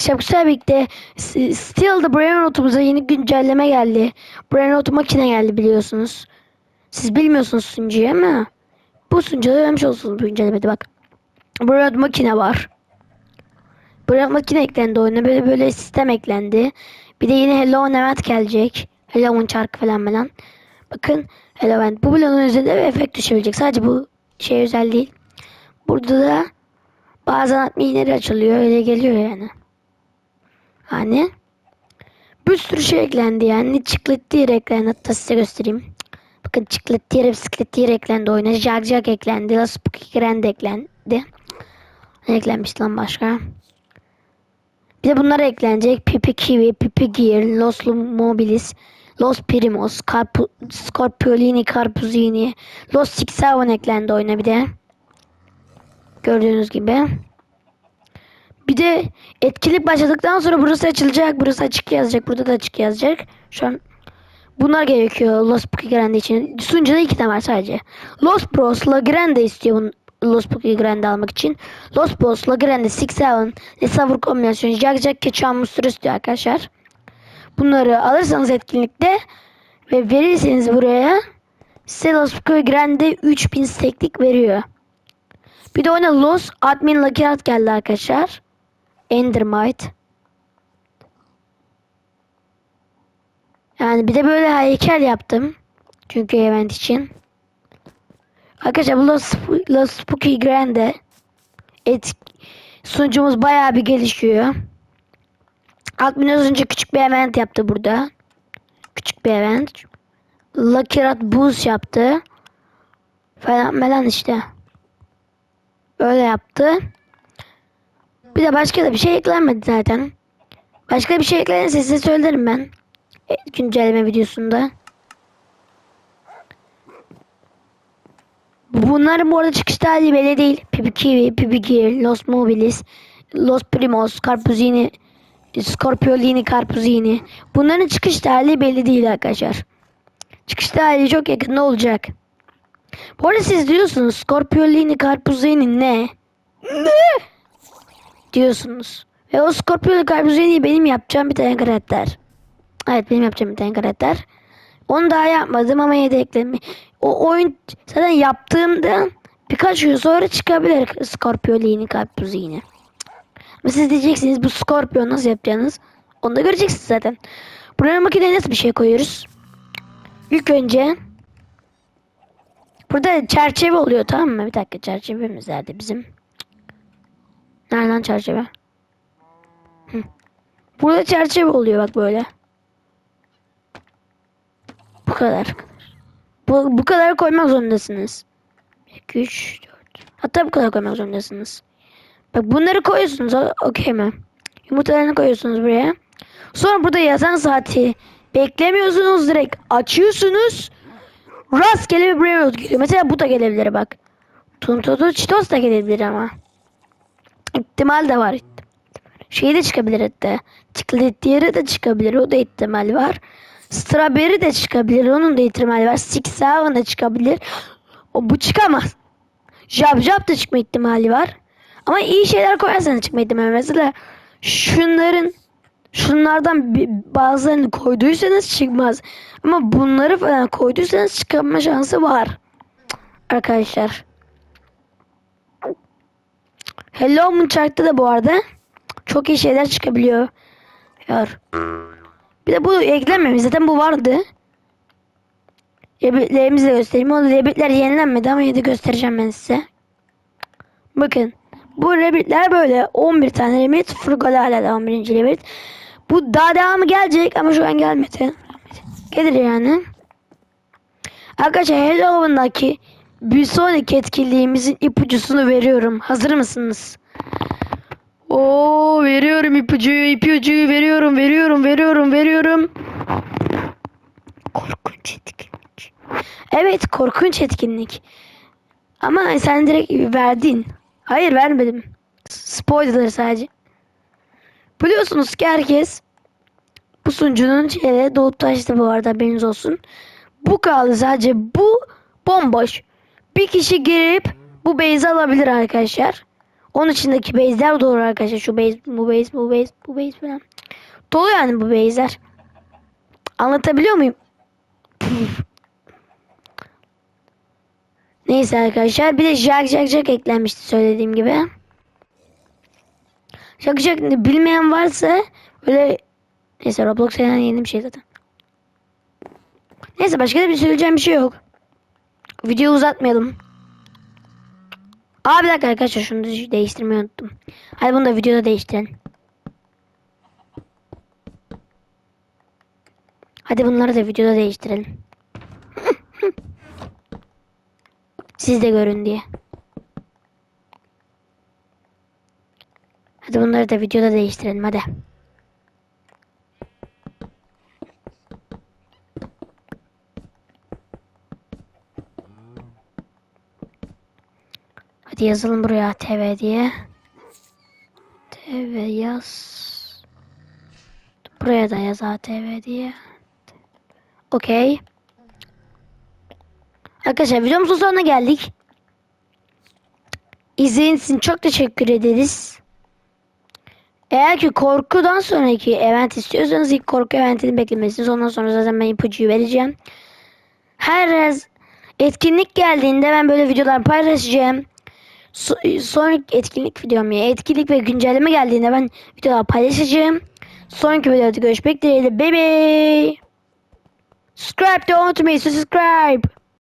Şapkısıyla birlikte Still the Brain Rot'umuza yeni güncelleme geldi. Brain Rot makine geldi biliyorsunuz. Siz bilmiyorsunuz sunucuyu ama bu sunucuda vermiş olsunuz bu güncellemede bak. Brain Rot makine var. Brain Rot makine eklendi oyuna böyle böyle sistem eklendi. Bir de yeni Hello Event gelecek. Hello çarkı falan falan. Bakın Hello Event. Bu bloğun üzerinde bir efekt düşebilecek. Sadece bu şey özel değil. Burada da bazen adminleri açılıyor. Öyle geliyor yani. Hani bir sürü şey eklendi yani. Çıklet eklendi. Hatta size göstereyim. Bakın çıklet diye bisiklet diye eklendi oyuna. Jag Jag eklendi. La Spooky Grand eklendi. Ne eklenmiş lan başka? Bir de bunlar eklenecek. Pipi Kiwi, Pipi Gear, Los Mobilis, Los Primos, Carpu Scorpiolini, Carpuzini, Los Six Seven eklendi oyuna bir de. Gördüğünüz gibi. Bir de etkinlik başladıktan sonra burası açılacak. Burası açık yazacak. Burada da açık yazacak. Şu an bunlar gerekiyor Los Poké Grande için. Sunucuda iki tane var sadece. Los Bros La Grande istiyor bunu Los Poké Grande almak için. Los Bros La Grande Six Seven Hesabur kombinasyonu Jack Jack Keçan Mustur istiyor arkadaşlar. Bunları alırsanız etkinlikte ve verirseniz buraya size Los Poké Grande 3000 steklik veriyor. Bir de oyuna Los Admin Art geldi arkadaşlar. Endermite. Yani bir de böyle heykel yaptım. Çünkü event için. Arkadaşlar bu Los, Los Spooky Grande. Et, sunucumuz bayağı bir gelişiyor. Admin az önce küçük bir event yaptı burada. Küçük bir event. Lucky Rat Boost yaptı. Falan falan işte. Öyle yaptı. Bir de başka da bir şey eklenmedi zaten. Başka bir şey eklenirse size söylerim ben. E, güncelleme videosunda. Bunların bu arada çıkış tarihi belli değil. Pipi Kiwi, Pipi Gear, Los Mobilis, Los Primos, Carpuzini, Scorpiolini, Carpuzini. Bunların çıkış tarihi belli değil arkadaşlar. Çıkış tarihi çok yakında olacak. Bu arada siz diyorsunuz Scorpiolini, Carpuzini ne? Ne? Diyorsunuz. Ve o Scorpio Carpuzini benim yapacağım bir tane karakter. Evet benim yapacağım bir tane karakter. Onu daha yapmadım ama yedekledim. O oyun zaten yaptığımda birkaç gün sonra çıkabilir Scorpiolini Carpuzini. Ama siz diyeceksiniz bu Scorpio nasıl yapacağınız? Onu da göreceksiniz zaten. Buraya makineye nasıl bir şey koyuyoruz? İlk önce burada çerçeve oluyor tamam mı? Bir dakika çerçevemiz nerede bizim? Nereden çerçeve? Burada çerçeve oluyor bak böyle. Bu kadar. Bu, bu kadar koymak zorundasınız. 2, 3, 4. Hatta bu kadar koymak zorundasınız. Bak bunları koyuyorsunuz. Okey mi? Yumurtalarını koyuyorsunuz buraya. Sonra burada yazan saati beklemiyorsunuz direkt açıyorsunuz. Rastgele bir rot geliyor. Mesela bu da gelebilir bak. Tuntutu Cheetos da gelebilir ama. İhtimal de var. Şey de çıkabilir hatta. Çiklet diğeri de çıkabilir. O da ihtimal var. Strawberry de çıkabilir. Onun da ihtimali var. Six Seven de çıkabilir. O bu çıkamaz. Jab Jab da çıkma ihtimali var. Ama iyi şeyler koyarsanız çıkma ihtimali. Mesela şunların şunlardan bazılarını koyduysanız çıkmaz. Ama bunları falan koyduysanız çıkma şansı var. Arkadaşlar. Hello Moon Chart'ta da bu arada çok iyi şeyler çıkabiliyor. Yar. Bir de bu eklenmemiş. Zaten bu vardı. Rebitlerimizi de göstereyim. O rebitler yenilenmedi ama yine de göstereceğim ben size. Bakın. Bu rebitler böyle 11 tane rebit. Frugal hala da 11. rebit. Bu daha devamı gelecek ama şu an gelmedi. Gelir yani. Arkadaşlar Halloween'daki bir sonraki etkinliğimizin ipucusunu veriyorum. Hazır mısınız? Oo veriyorum ipucuyu, ipucuyu veriyorum, veriyorum, veriyorum, veriyorum. Korkunç etkinlik. Evet, korkunç etkinlik. Ama sen direkt verdin. Hayır vermedim. Spoiler sadece. Biliyorsunuz ki herkes bu sunucunun şeyle dolup taştı bu arada haberiniz olsun. Bu kaldı sadece bu bomboş. Bir kişi girip bu base'i alabilir arkadaşlar. Onun içindeki base'ler doğru arkadaşlar. Şu base, bu base, bu base, bu base falan. Dolu yani bu base'ler. Anlatabiliyor muyum? Neyse arkadaşlar. Bir de Jack Jack Jack eklenmişti söylediğim gibi. Jack Jack bilmeyen varsa böyle neyse Roblox yeni bir şey zaten. Neyse başka da bir söyleyeceğim bir şey yok. Videoyu uzatmayalım. Aa bir dakika arkadaşlar şunu değiştirmeyi unuttum. Hadi bunu da videoda değiştirelim. Hadi bunları da videoda değiştirelim. Siz de görün diye. Hadi bunları da videoda değiştirelim hadi. Hadi yazalım buraya TV diye. TV yaz. Buraya da yaz ATV diye. Okey. Arkadaşlar videomuzun sonuna geldik. İzlediğiniz için çok teşekkür ederiz. Eğer ki korkudan sonraki event istiyorsanız ilk korku eventini beklemesiniz. Ondan sonra zaten ben ipucuyu vereceğim. Her etkinlik geldiğinde ben böyle videolar paylaşacağım. So- sonraki etkinlik videom ya. Etkinlik ve güncelleme geldiğinde ben videolar paylaşacağım. Sonraki videoda görüşmek dileğiyle. Bye bye. Subscribe to me. Subscribe.